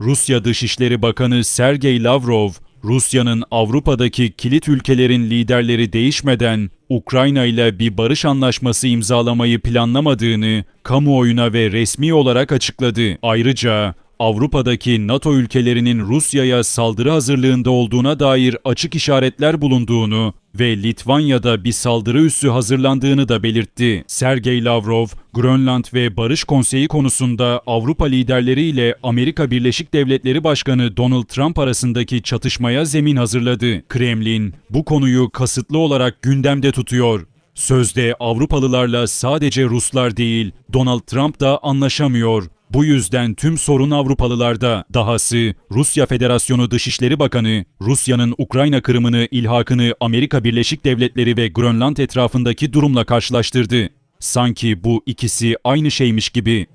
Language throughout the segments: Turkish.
Rusya Dışişleri Bakanı Sergey Lavrov, Rusya'nın Avrupa'daki kilit ülkelerin liderleri değişmeden Ukrayna ile bir barış anlaşması imzalamayı planlamadığını kamuoyuna ve resmi olarak açıkladı. Ayrıca Avrupa'daki NATO ülkelerinin Rusya'ya saldırı hazırlığında olduğuna dair açık işaretler bulunduğunu ve Litvanya'da bir saldırı üssü hazırlandığını da belirtti. Sergey Lavrov, Grönland ve Barış Konseyi konusunda Avrupa liderleriyle Amerika Birleşik Devletleri Başkanı Donald Trump arasındaki çatışmaya zemin hazırladı. Kremlin bu konuyu kasıtlı olarak gündemde tutuyor. Sözde Avrupalılarla sadece Ruslar değil, Donald Trump da anlaşamıyor. Bu yüzden tüm sorun Avrupalılarda. Dahası Rusya Federasyonu Dışişleri Bakanı, Rusya'nın Ukrayna kırımını ilhakını Amerika Birleşik Devletleri ve Grönland etrafındaki durumla karşılaştırdı. Sanki bu ikisi aynı şeymiş gibi.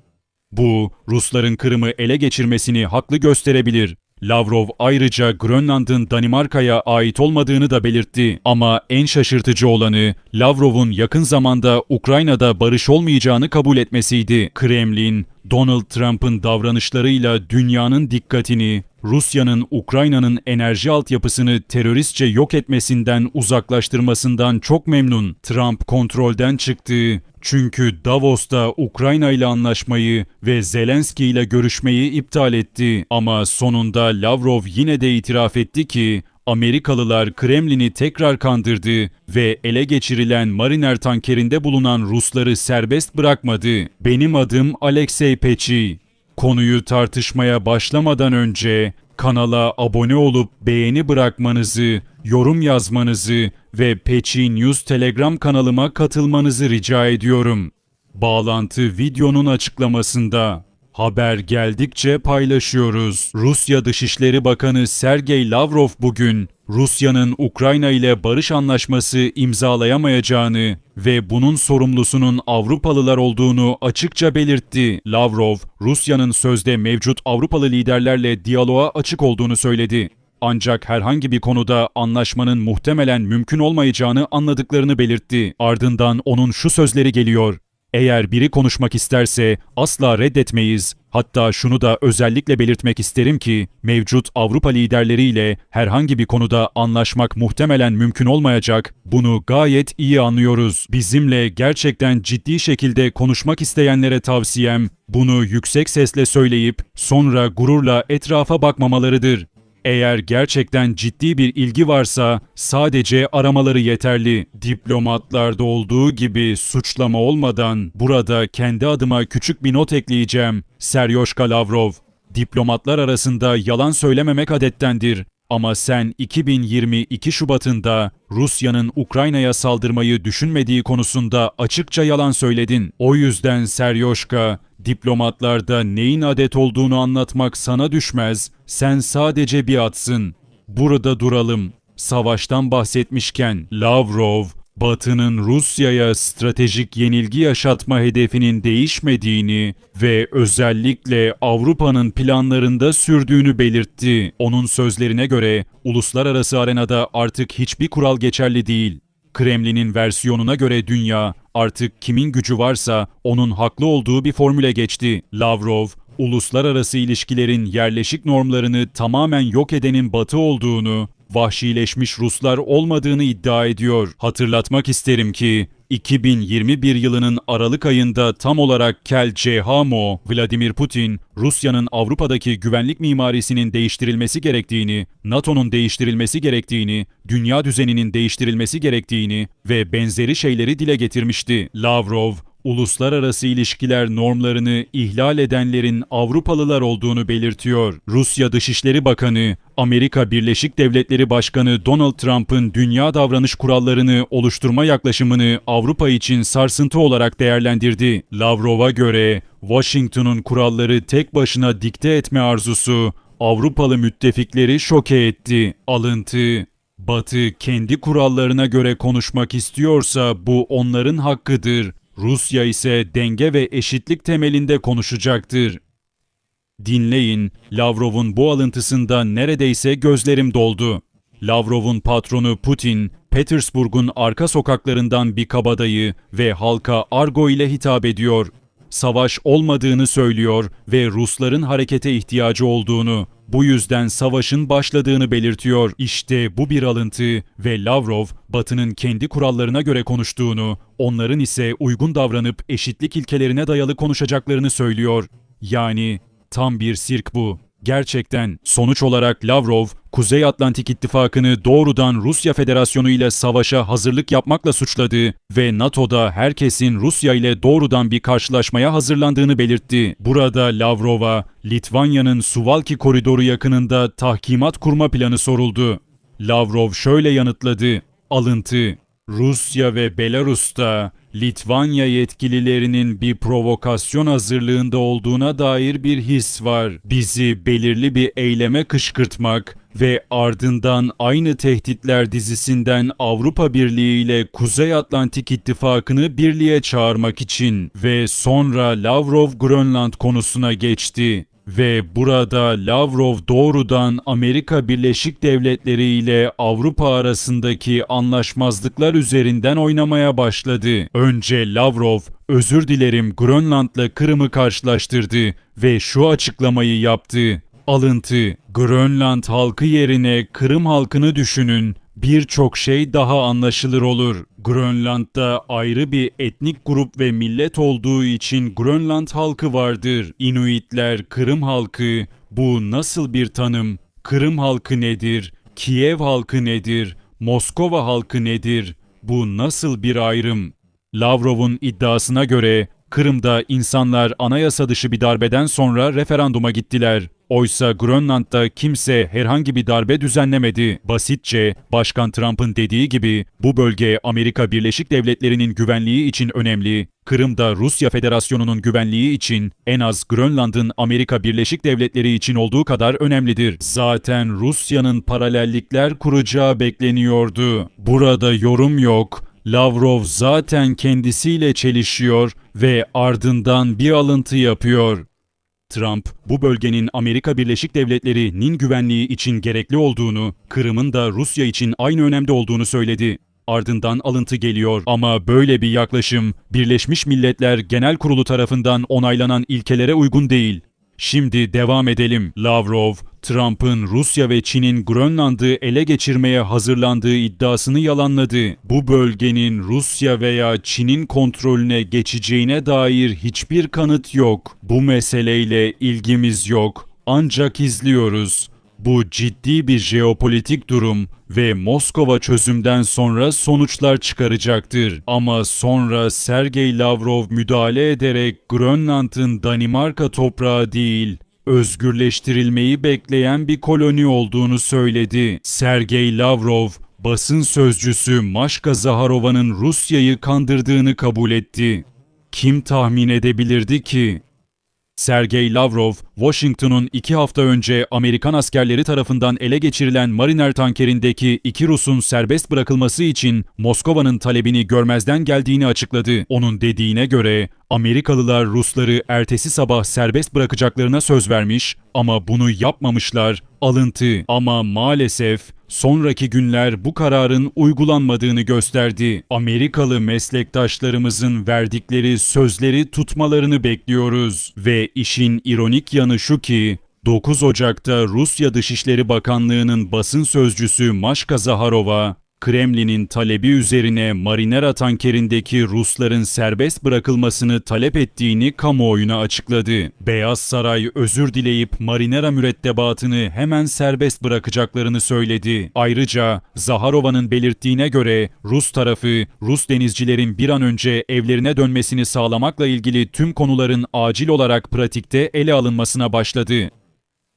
Bu, Rusların Kırım'ı ele geçirmesini haklı gösterebilir. Lavrov ayrıca Grönland'ın Danimarka'ya ait olmadığını da belirtti. Ama en şaşırtıcı olanı Lavrov'un yakın zamanda Ukrayna'da barış olmayacağını kabul etmesiydi. Kremlin, Donald Trump'ın davranışlarıyla dünyanın dikkatini Rusya'nın Ukrayna'nın enerji altyapısını teröristçe yok etmesinden uzaklaştırmasından çok memnun. Trump kontrolden çıktı. Çünkü Davos'ta Ukrayna ile anlaşmayı ve Zelenski ile görüşmeyi iptal etti. Ama sonunda Lavrov yine de itiraf etti ki Amerikalılar Kremlin'i tekrar kandırdı ve ele geçirilen Mariner tankerinde bulunan Rusları serbest bırakmadı. Benim adım Alexey Peçi. Konuyu tartışmaya başlamadan önce kanala abone olup beğeni bırakmanızı, yorum yazmanızı ve Peçi News Telegram kanalıma katılmanızı rica ediyorum. Bağlantı videonun açıklamasında. Haber geldikçe paylaşıyoruz. Rusya Dışişleri Bakanı Sergey Lavrov bugün Rusya'nın Ukrayna ile barış anlaşması imzalayamayacağını ve bunun sorumlusunun Avrupalılar olduğunu açıkça belirtti. Lavrov, Rusya'nın sözde mevcut Avrupalı liderlerle diyaloğa açık olduğunu söyledi. Ancak herhangi bir konuda anlaşmanın muhtemelen mümkün olmayacağını anladıklarını belirtti. Ardından onun şu sözleri geliyor. Eğer biri konuşmak isterse asla reddetmeyiz. Hatta şunu da özellikle belirtmek isterim ki mevcut Avrupa liderleriyle herhangi bir konuda anlaşmak muhtemelen mümkün olmayacak. Bunu gayet iyi anlıyoruz. Bizimle gerçekten ciddi şekilde konuşmak isteyenlere tavsiyem bunu yüksek sesle söyleyip sonra gururla etrafa bakmamalarıdır. Eğer gerçekten ciddi bir ilgi varsa sadece aramaları yeterli. Diplomatlarda olduğu gibi suçlama olmadan burada kendi adıma küçük bir not ekleyeceğim. Seryoşka Lavrov, diplomatlar arasında yalan söylememek adettendir. Ama sen 2022 Şubat'ında Rusya'nın Ukrayna'ya saldırmayı düşünmediği konusunda açıkça yalan söyledin. O yüzden Seryoşka, diplomatlarda neyin adet olduğunu anlatmak sana düşmez. Sen sadece bir atsın. Burada duralım. Savaştan bahsetmişken Lavrov, Batı'nın Rusya'ya stratejik yenilgi yaşatma hedefinin değişmediğini ve özellikle Avrupa'nın planlarında sürdüğünü belirtti. Onun sözlerine göre uluslararası arenada artık hiçbir kural geçerli değil. Kremlin'in versiyonuna göre dünya artık kimin gücü varsa onun haklı olduğu bir formüle geçti. Lavrov, uluslararası ilişkilerin yerleşik normlarını tamamen yok edenin Batı olduğunu vahşileşmiş Ruslar olmadığını iddia ediyor. Hatırlatmak isterim ki 2021 yılının Aralık ayında tam olarak Kel Cehamo, Vladimir Putin, Rusya'nın Avrupa'daki güvenlik mimarisinin değiştirilmesi gerektiğini, NATO'nun değiştirilmesi gerektiğini, dünya düzeninin değiştirilmesi gerektiğini ve benzeri şeyleri dile getirmişti. Lavrov, uluslararası ilişkiler normlarını ihlal edenlerin Avrupalılar olduğunu belirtiyor. Rusya Dışişleri Bakanı, Amerika Birleşik Devletleri Başkanı Donald Trump'ın dünya davranış kurallarını oluşturma yaklaşımını Avrupa için sarsıntı olarak değerlendirdi. Lavrov'a göre Washington'un kuralları tek başına dikte etme arzusu Avrupalı müttefikleri şoke etti. Alıntı Batı kendi kurallarına göre konuşmak istiyorsa bu onların hakkıdır. Rusya ise denge ve eşitlik temelinde konuşacaktır. Dinleyin, Lavrov'un bu alıntısında neredeyse gözlerim doldu. Lavrov'un patronu Putin, Petersburg'un arka sokaklarından bir kabadayı ve halka argo ile hitap ediyor. savaş olmadığını söylüyor ve Rusların harekete ihtiyacı olduğunu. Bu yüzden savaşın başladığını belirtiyor. İşte bu bir alıntı ve Lavrov, Batı'nın kendi kurallarına göre konuştuğunu, onların ise uygun davranıp eşitlik ilkelerine dayalı konuşacaklarını söylüyor. Yani tam bir sirk bu. Gerçekten sonuç olarak Lavrov, Kuzey Atlantik İttifakı'nı doğrudan Rusya Federasyonu ile savaşa hazırlık yapmakla suçladı ve NATO'da herkesin Rusya ile doğrudan bir karşılaşmaya hazırlandığını belirtti. Burada Lavrov'a Litvanya'nın Suvalki koridoru yakınında tahkimat kurma planı soruldu. Lavrov şöyle yanıtladı. Alıntı Rusya ve Belarus'ta Litvanya yetkililerinin bir provokasyon hazırlığında olduğuna dair bir his var. Bizi belirli bir eyleme kışkırtmak ve ardından aynı tehditler dizisinden Avrupa Birliği ile Kuzey Atlantik İttifakı'nı birliğe çağırmak için ve sonra Lavrov Grönland konusuna geçti. Ve burada Lavrov doğrudan Amerika Birleşik Devletleri ile Avrupa arasındaki anlaşmazlıklar üzerinden oynamaya başladı. Önce Lavrov, özür dilerim Grönland'la Kırım'ı karşılaştırdı ve şu açıklamayı yaptı. Alıntı, Grönland halkı yerine Kırım halkını düşünün birçok şey daha anlaşılır olur. Grönland'da ayrı bir etnik grup ve millet olduğu için Grönland halkı vardır. Inuitler, Kırım halkı. Bu nasıl bir tanım? Kırım halkı nedir? Kiev halkı nedir? Moskova halkı nedir? Bu nasıl bir ayrım? Lavrov'un iddiasına göre Kırım'da insanlar anayasa dışı bir darbeden sonra referanduma gittiler. Oysa Grönland'da kimse herhangi bir darbe düzenlemedi. Basitçe Başkan Trump'ın dediği gibi bu bölge Amerika Birleşik Devletleri'nin güvenliği için önemli. Kırım'da Rusya Federasyonu'nun güvenliği için en az Grönland'ın Amerika Birleşik Devletleri için olduğu kadar önemlidir. Zaten Rusya'nın paralellikler kuracağı bekleniyordu. Burada yorum yok. Lavrov zaten kendisiyle çelişiyor ve ardından bir alıntı yapıyor. Trump, bu bölgenin Amerika Birleşik Devletleri'nin güvenliği için gerekli olduğunu, Kırım'ın da Rusya için aynı önemde olduğunu söyledi. Ardından alıntı geliyor ama böyle bir yaklaşım Birleşmiş Milletler Genel Kurulu tarafından onaylanan ilkelere uygun değil. Şimdi devam edelim. Lavrov, Trump'ın Rusya ve Çin'in Grönland'ı ele geçirmeye hazırlandığı iddiasını yalanladı. Bu bölgenin Rusya veya Çin'in kontrolüne geçeceğine dair hiçbir kanıt yok. Bu meseleyle ilgimiz yok. Ancak izliyoruz. Bu ciddi bir jeopolitik durum ve Moskova çözümden sonra sonuçlar çıkaracaktır. Ama sonra Sergey Lavrov müdahale ederek Grönland'ın Danimarka toprağı değil, özgürleştirilmeyi bekleyen bir koloni olduğunu söyledi. Sergey Lavrov, basın sözcüsü Maşka Zaharova'nın Rusya'yı kandırdığını kabul etti. Kim tahmin edebilirdi ki? Sergey Lavrov, Washington'un iki hafta önce Amerikan askerleri tarafından ele geçirilen Mariner tankerindeki iki Rus'un serbest bırakılması için Moskova'nın talebini görmezden geldiğini açıkladı. Onun dediğine göre Amerikalılar Rusları ertesi sabah serbest bırakacaklarına söz vermiş ama bunu yapmamışlar. Alıntı ama maalesef sonraki günler bu kararın uygulanmadığını gösterdi. Amerikalı meslektaşlarımızın verdikleri sözleri tutmalarını bekliyoruz ve işin ironik yanı şu ki 9 Ocak'ta Rusya Dışişleri Bakanlığı'nın basın sözcüsü Maşka Zaharova Kremlin'in talebi üzerine Marinera tankerindeki Rusların serbest bırakılmasını talep ettiğini kamuoyuna açıkladı. Beyaz Saray özür dileyip Marinera mürettebatını hemen serbest bırakacaklarını söyledi. Ayrıca Zaharova'nın belirttiğine göre Rus tarafı Rus denizcilerin bir an önce evlerine dönmesini sağlamakla ilgili tüm konuların acil olarak pratikte ele alınmasına başladı.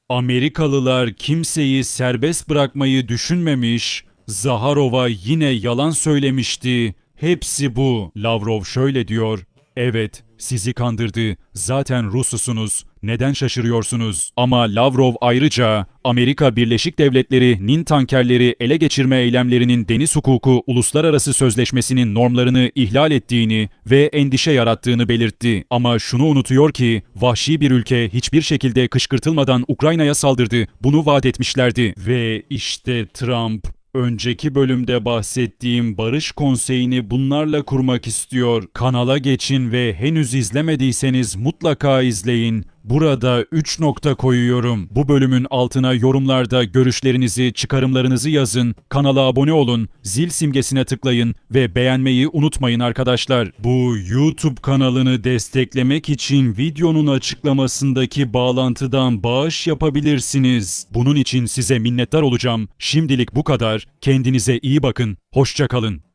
Amerikalılar kimseyi serbest bırakmayı düşünmemiş, Zaharova yine yalan söylemişti. Hepsi bu. Lavrov şöyle diyor. Evet, sizi kandırdı. Zaten Ruslusunuz. Neden şaşırıyorsunuz? Ama Lavrov ayrıca Amerika Birleşik Devletleri'nin tankerleri ele geçirme eylemlerinin deniz hukuku uluslararası sözleşmesinin normlarını ihlal ettiğini ve endişe yarattığını belirtti. Ama şunu unutuyor ki vahşi bir ülke hiçbir şekilde kışkırtılmadan Ukrayna'ya saldırdı. Bunu vaat etmişlerdi ve işte Trump Önceki bölümde bahsettiğim Barış Konseyi'ni bunlarla kurmak istiyor. Kanala geçin ve henüz izlemediyseniz mutlaka izleyin. Burada 3 nokta koyuyorum. Bu bölümün altına yorumlarda görüşlerinizi, çıkarımlarınızı yazın. Kanala abone olun, zil simgesine tıklayın ve beğenmeyi unutmayın arkadaşlar. Bu YouTube kanalını desteklemek için videonun açıklamasındaki bağlantıdan bağış yapabilirsiniz. Bunun için size minnettar olacağım. Şimdilik bu kadar. Kendinize iyi bakın. Hoşça kalın.